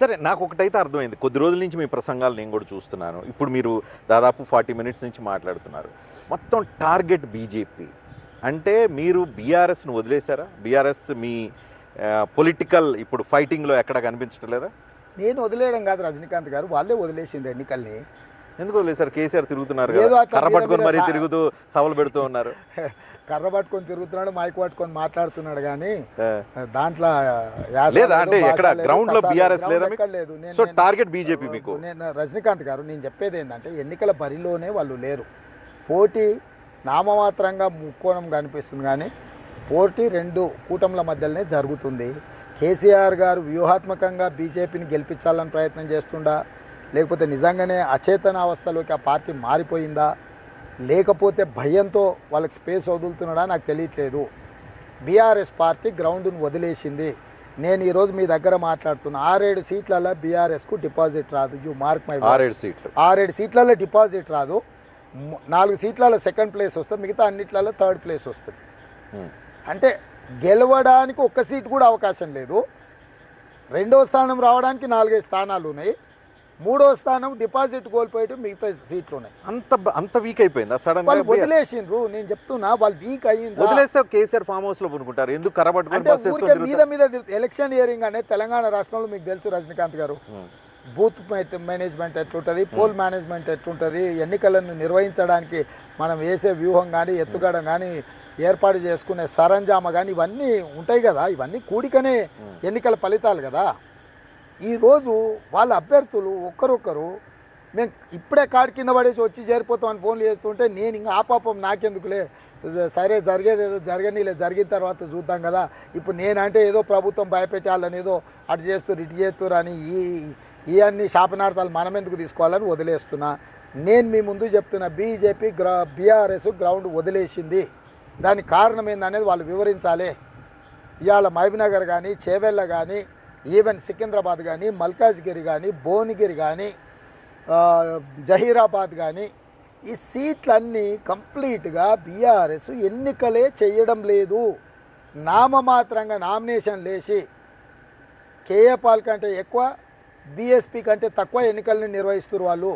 సరే నాకు ఒకటైతే అర్థమైంది. కొద్ది రోజుల నుంచి మీ ప్రసంగాలు నేను కూడా చూస్తున్నాను. ఇప్పుడు మీరు దాదాపు ఫార్టీ మినిట్స్ నుంచి మాట్లాడుతున్నారు. మొత్తం టార్గెట్ బీజేపీ. అంటే మీరు బీఆర్ఎస్ను వదిలేశారా? బీఆర్ఎస్ మీ పొలిటికల్ ఇప్పుడు ఫైటింగ్లో ఎక్కడ కనిపించట్లేదా? నేను వదిలేయడం కాదు రజనీకాంత్ గారు. వాళ్ళే వదిలేసిండ్రు ఎన్నికల్ని. ఎందుకు వదిలేశారు కేసీఆర్ తిరుగుతున్నారు కర్ర పట్టుకొని మరీ తిరుగుతూ సభలు పెడుతూ ఉన్నారు. కర్ర పట్టుకొని తిరుగుతున్నాడు మైక్ పట్టుకొని మాట్లాడుతున్నాడు కానీ. దాంట్లో లేదా లేదు, అంటే ఎక్కడ లేదు, గ్రౌండ్లో బీఆర్ఎస్ లేదా? లేదు. సో టార్గెట్ బీజేపీ మీకు. నేను రజనీకాంత్ గారు నేను చెప్పేది ఏంటంటే ఎన్నికల బరిలోనే వాళ్ళు లేరు. పోటీ నామమాత్రంగా ముక్కోణం కనిపిస్తుంది కానీ పోటీ రెండు కూటముల మధ్యలోనే జరుగుతుంది. కేసీఆర్ గారు వ్యూహాత్మకంగా బీజేపీని గెలిపించాలని ప్రయత్నం చేస్తుండా? లేకపోతే నిజంగానే అచేతన అవస్థలోకి ఆ పార్టీ మారిపోయిందా? లేకపోతే భయంతో వాళ్ళకి స్పేస్ వదులుతున్నాడా? నాకు తెలియట్లేదు. బీఆర్ఎస్ పార్టీ గ్రౌండ్ను వదిలేసింది. నేను ఈరోజు మీ దగ్గర మాట్లాడుతున్నా. ఆరేడు సీట్లలో బీఆర్ఎస్కు డిపాజిట్ రాదు. యూ మార్క్ మై ఆరేడు సీట్లు. ఆరేడు సీట్లలో డిపాజిట్ రాదు. నాలుగు సీట్లలో సెకండ్ ప్లేస్ వస్తుంది. మిగతా అన్నిట్లలో థర్డ్ ప్లేస్ వస్తుంది. అంటే గెలవడానికి ఒక్క సీట్ కూడా అవకాశం లేదు. రెండో స్థానం రావడానికి నాలుగైదు స్థానాలు ఉన్నాయి. మూడో స్థానం డిపాజిట్ కోల్పోయేట మిగతా సీట్లు ఉన్నాయి అంత అంత వీక్ అయిపోయిందా. సడన్ వాళ్ళు వదిలేసిండ్రు నేను చెప్తున్నా వాళ్ళు వీక్ అయ్యిండ్రు. వదిలేస్తే కేసీఆర్ ఫామ్ హౌస్లో పనుకుంటారు ఎందుకు వేసుకొని మీద? మీద ఎలక్షన్ ఇయరింగ్ అనేది తెలంగాణ రాష్ట్రంలో మీకు తెలుసు రజనీకాంత్ గారు. బూత్ మేట్- మేనేజ్మెంట్ ఎట్లుంటుంది? పోల్ మేనేజ్మెంట్ ఎట్లుంటుంది? ఎన్నికలను నిర్వహించడానికి మనం వేసే వ్యూహం కానీ ఎత్తుగడ కానీ ఏర్పాటు చేసుకునే సరంజామ కానీ ఇవన్నీ ఉంటాయి కదా. ఇవన్నీ కూడికనే ఎన్నికల ఫలితాలు కదా. ఈరోజు వాళ్ళ అభ్యర్థులు ఒక్కరొక్కరు మేము ఇప్పుడే కాడి కింద పడేసి వచ్చి చేరిపోతామని ఫోన్లు చేస్తుంటే నేను ఇంకా ఆ పాపం నాకెందుకులే సరే జరిగేది ఏదో జరగనిలే జరిగిన తర్వాత చూద్దాం కదా. ఇప్పుడు నేనంటే ఏదో ప్రభుత్వం భయపెట్టాలని ఏదో అటు చేస్తారు ఇటు చేస్తారు అని ఈ ఈ అన్ని శాపనార్థాలు మనం ఎందుకు తీసుకోవాలని వదిలేస్తున్నా. నేను మీ ముందు చెప్తున్న బీజేపీ గ్రా బీఆర్ఎస్ గ్రౌండ్ వదిలేసింది. దానికి కారణం ఏందనేది వాళ్ళు వివరించాలి. ఇవాళ మహబీనగర్ కానీ చేవెళ్ళ కానీ ఈవెన్ సికింద్రాబాద్ కానీ మల్కాజ్గిరి కానీ భువనగిరి కానీ జహీరాబాద్ కానీ ఈ సీట్లన్నీ కంప్లీట్గా బీఆర్ఎస్ ఎన్నికలే చేయడం లేదు. నామమాత్రంగా నామినేషన్ లేచి కేఏ పాల్ కంటే ఎక్కువ బీఎస్పీ కంటే తక్కువ ఎన్నికల్ని నిర్వహిస్తున్నారు వాళ్ళు.